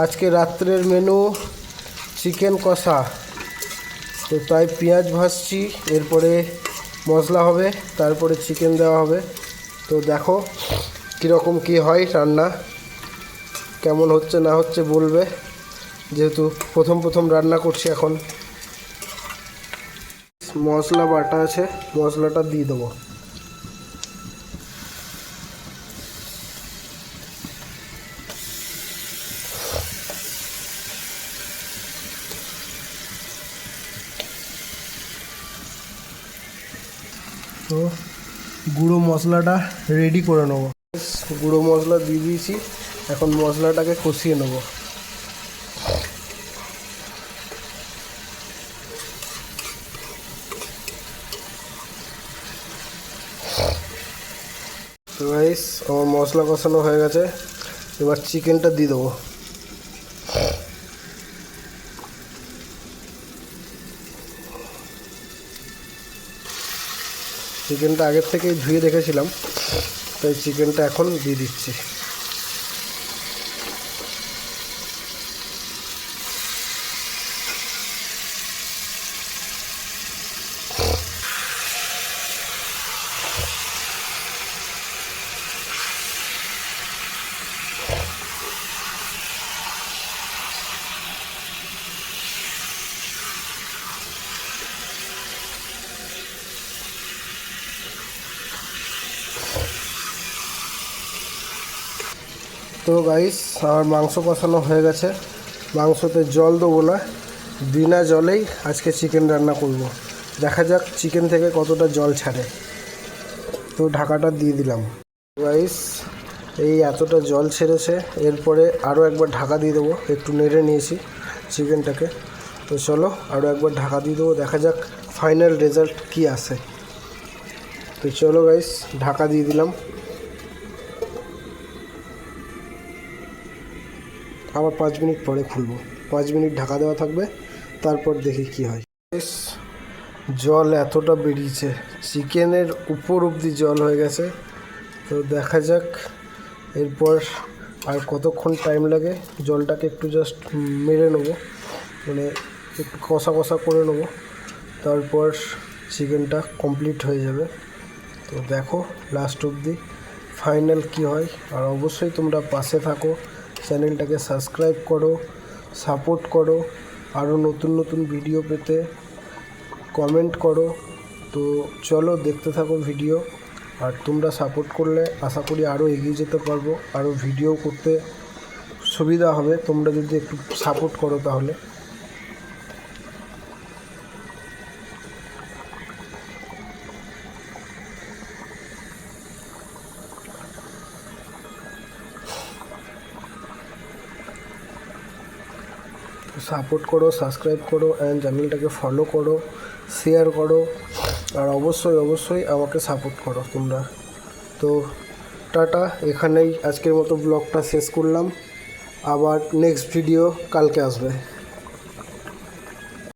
আজকে রাত্রের menu chicken কষা। তো তাই পেঁয়াজ ভাজছি, এরপরে মশলা হবে, তারপরে চিকেন দেওয়া হবে। তো দেখো কীরকম কী হয় রান্না, কেমন হচ্ছে না হচ্ছে বলবে, যেহেতু প্রথম প্রথম রান্না করছি এখন। মশলা বাটা আছে, মশলাটা দিয়ে দেবো। তো গুঁড়ো মশলাটা রেডি করে নেব। গুঁড়ো মশলা দিয়ে দিয়েছি, এখন মশলাটাকে কষিয়ে নেব। তো আমার মশলা কষানো হয়ে গেছে। এবার চিকেনটা দিয়ে দেবো। চিকেনটা আগের থেকেই ধুয়ে রেখেছিলাম তাই চিকেনটা এখন দিয়ে দিচ্ছি। তো গাইস আমার মাংস কষানো হয়ে গেছে। মাংসতে জল দেবো না, বিনা জলেই আজকে চিকেন রান্না করব। দেখা যাক চিকেন থেকে কতটা জল ছাড়ে। তো ঢাকাটা দিয়ে দিলাম। গাইস এই এতটা জল ছেড়েছে, এরপরে আরও একবার ঢাকা দিয়ে দেবো। একটু নেড়ে নিয়েছি চিকেনটাকে তো চলো আরও একবার ঢাকা দিয়ে দেবো, দেখা যাক ফাইনাল রেজাল্ট কী আসে তো চলো গাইস ঢাকা দিয়ে দিলাম। আবার পাঁচ মিনিট পরে খুলবো। পাঁচ মিনিট ঢাকা দেওয়া থাকবে তারপর দেখি কি হয়। বেশ, জল এতটা বেরিয়েছে। চিকেনের উপর অবধি জল হয়ে গেছে। তো দেখা যাক এরপর আর কতক্ষণ টাইম লাগে জলটাকে একটু জাস্ট মেরে নেব। মানে একটু কষা কষা করে নেব। তারপর চিকেনটা কমপ্লিট হয়ে যাবে। তো দেখো লাস্ট অবধি ফাইনাল কি হয়। আর অবশ্যই তোমরা পাশে থাকো। চ্যানেলটাকে সাবস্ক্রাইব করো, সাপোর্ট করো, আরও নতুন নতুন ভিডিও পেতে কমেন্ট করো। তো চলো দেখতে থাকো ভিডিও, আর তোমরা সাপোর্ট করলে আশা করি আরও এগিয়ে যেতে পারব, আরও ভিডিও করতে সুবিধা হবে। তোমরা যদি একটু সাপোর্ট করো তাহলে। সাপোর্ট করো সাবস্ক্রাইব করো অ্যান্ড চ্যানেলটাকে ফলো করো শেয়ার করো আর অবশ্যই অবশ্যই আমাকে সাপোর্ট করো তোমরা। তো টাটা, এখানেই আজকের মতো ব্লগটা শেষ করলাম। আবার নেক্সট ভিডিও কালকে আসবে।